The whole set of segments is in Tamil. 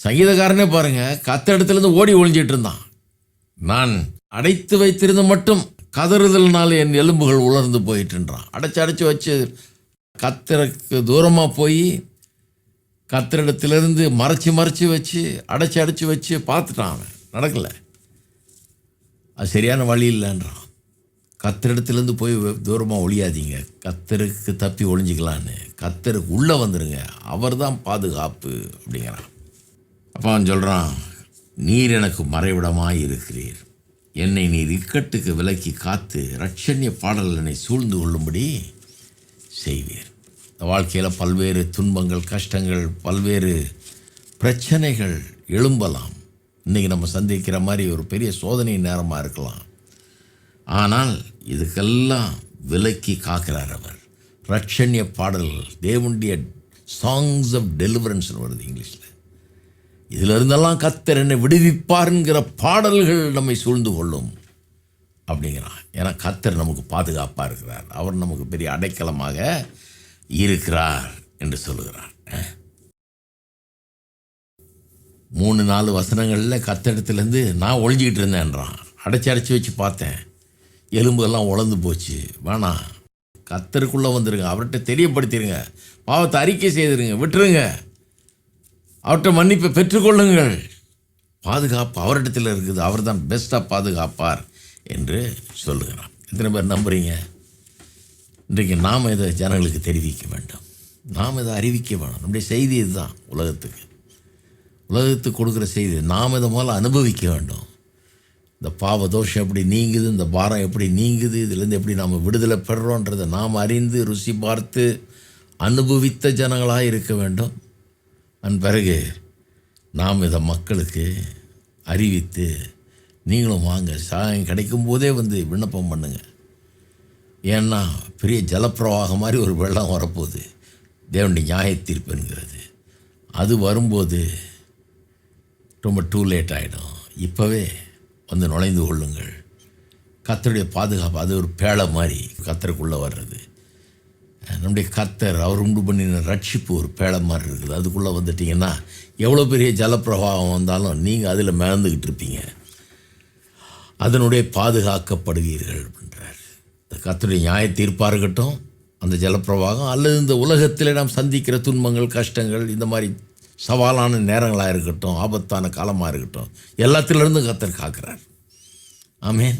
சங்கீதக்காரனே பாருங்க கத்த இடத்துலேருந்து ஓடி ஒழிஞ்சிட்டு இருந்தான். நான் அடைத்து வைத்திருந்த மட்டும் கதறுதல்னால என் எலும்புகள் உலர்ந்து போயிட்டுன்றான் அடைச்சி அடைச்சு வச்சு கத்தருக்கு தூரமாக போய் கத்திரிடத்துலேருந்து மறைச்சி மறைச்சி வச்சு அடைச்சி அடைச்சி வச்சு பார்த்துட்டான் அவன். நடக்கலை. அது சரியான வழி இல்லைன்றான் கத்திரிடத்துலேருந்து போய் தூரமாக ஒழியாதீங்க கத்தருக்கு தப்பி ஒழிஞ்சிக்கலான்னு கத்தருக்கு உள்ளே வந்துடுங்க அவர் தான் பாதுகாப்பு அப்படிங்கிறான். அப்போ அவன் சொல்கிறான் நீர் எனக்கு மறைவிடமாய் இருக்கிறீர் என்னை நீர் இக்கட்டுக்கு விலக்கி காத்து ரட்சண்ய பாடல் என்னை சூழ்ந்து கொள்ளும்படி செய்வீர். இந்த வாழ்க்கையில் பல்வேறு துன்பங்கள் கஷ்டங்கள் பல்வேறு பிரச்சனைகள் எழும்பலாம். இன்றைக்கி நம்ம சந்திக்கிற மாதிரி ஒரு பெரிய சோதனை நேரமாக இருக்கலாம். ஆனால் இதுக்கெல்லாம் விலக்கி காக்கிறார் அவர். ரட்சண்ய பாடல்கள் தேவனுடைய சாங்ஸ் ஆஃப் டெலிவரன்ஸ்னு வருது இங்கிலீஷில். இதிலிருந்தெல்லாம் கத்தர் என்னை விடுவிப்பாருங்கிற பாடல்கள் நம்மை சூழ்ந்து கொள்ளும். அப்படிங்கிறான். ஏன்னா கத்தர் நமக்கு பாதுகாப்பாக இருக்கிறார். அவர் நமக்கு பெரிய அடைக்கலமாக இருக்கிறார் என்று சொல்லுகிறார். மூணு நாலு வசனங்களில் கத்தடத்துலேருந்து நான் ஒழிஞ்சிக்கிட்டு இருந்தேன்றான். அடைச்சி அடைச்சி வச்சு பார்த்தேன். எலும்பெல்லாம் உழந்து போச்சு. வேணாம் கத்தருக்குள்ளே வந்துடுங்க அவர்கிட்ட தெரியப்படுத்திடுங்க பாவத்தை அறிக்கை செய்திருங்க. விட்டுருங்க. அவற்றை மன்னிப்பை பெற்றுக்கொள்ளுங்கள். பாதுகாப்பு அவரிடத்தில் இருக்குது. அவர் தான் பெஸ்ட்டாக பாதுகாப்பார் என்று சொல்லுகிறான். எத்தனை பேர் நம்புகிறீங்க இன்றைக்கு நாம் இதை ஜனங்களுக்கு தெரிவிக்க வேண்டும். நாம் இதை அறிவிக்க வேணும் நம்முடைய செய்தி இதுதான் உலகத்துக்கு. உலகத்துக்கு கொடுக்குற செய்தி நாம் இதை முதல்ல அனுபவிக்க வேண்டும். இந்த பாவ தோஷம் எப்படி நீங்குது இந்த பாரம் எப்படி நீங்குது இதுலேருந்து எப்படி நாம் விடுதலை பெறுறோன்றதை நாம் அறிந்து ருசி பார்த்து அனுபவித்த ஜனங்களாக இருக்க வேண்டும். அதன் பிறகு நாம் இதை மக்களுக்கு அறிவித்து நீங்களும் வாங்க. சாயம் கிடைக்கும் போதே வந்து விண்ணப்பம் பண்ணுங்கள் ஏன்னா பெரிய ஜலப்பிரவாகம் மாதிரி ஒரு வெள்ளம் வரப்போகுது. தேவனுடைய நியாய தீர்ப்புங்கிறது அது வரும்போது ரொம்ப டூ லேட் ஆகிடும் இப்போவே வந்து நுழைந்து கொள்ளுங்கள். கத்தருடைய பாதுகாப்பு அது ஒரு பேழை மாதிரி கத்தருக்குள்ளே வர்றது. நம்முடைய கத்தர் அவர் உண்டு பண்ணின ரட்சிப்பு ஒரு பேழை மாதிரி இருக்குது. அதுக்குள்ளே வந்துட்டிங்கன்னா எவ்வளோ பெரிய ஜலப்பிரவாகம் வந்தாலும் நீங்கள் அதில் மிதந்துக்கிட்டு இருப்பீங்க. அதனுடைய பாதுகாக்கப்படுவீர்கள் அப்படின்றார் கத்தருடைய நியாய தீர்ப்பாக இருக்கட்டும் அந்த ஜலப்பிரவாகம் அல்லது இந்த உலகத்தில் நாம் சந்திக்கிற துன்பங்கள் கஷ்டங்கள் இந்த மாதிரி சவாலான நேரங்களாக இருக்கட்டும் ஆபத்தான காலமாக இருக்கட்டும் எல்லாத்திலேருந்தும் கத்தர் காக்கிறார். ஆமேன்.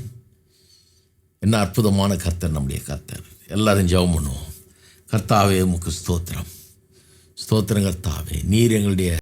என்ன அற்புதமான கத்தர் நம்முடைய கத்தர் எல்லோரும் ஜெபம் பண்ணுவோம். கர்த்தாவே உமக்கு ஸ்தோத்திரம். ஸ்தோத்திரம் கர்த்தாவே. நீர் எங்களுடைய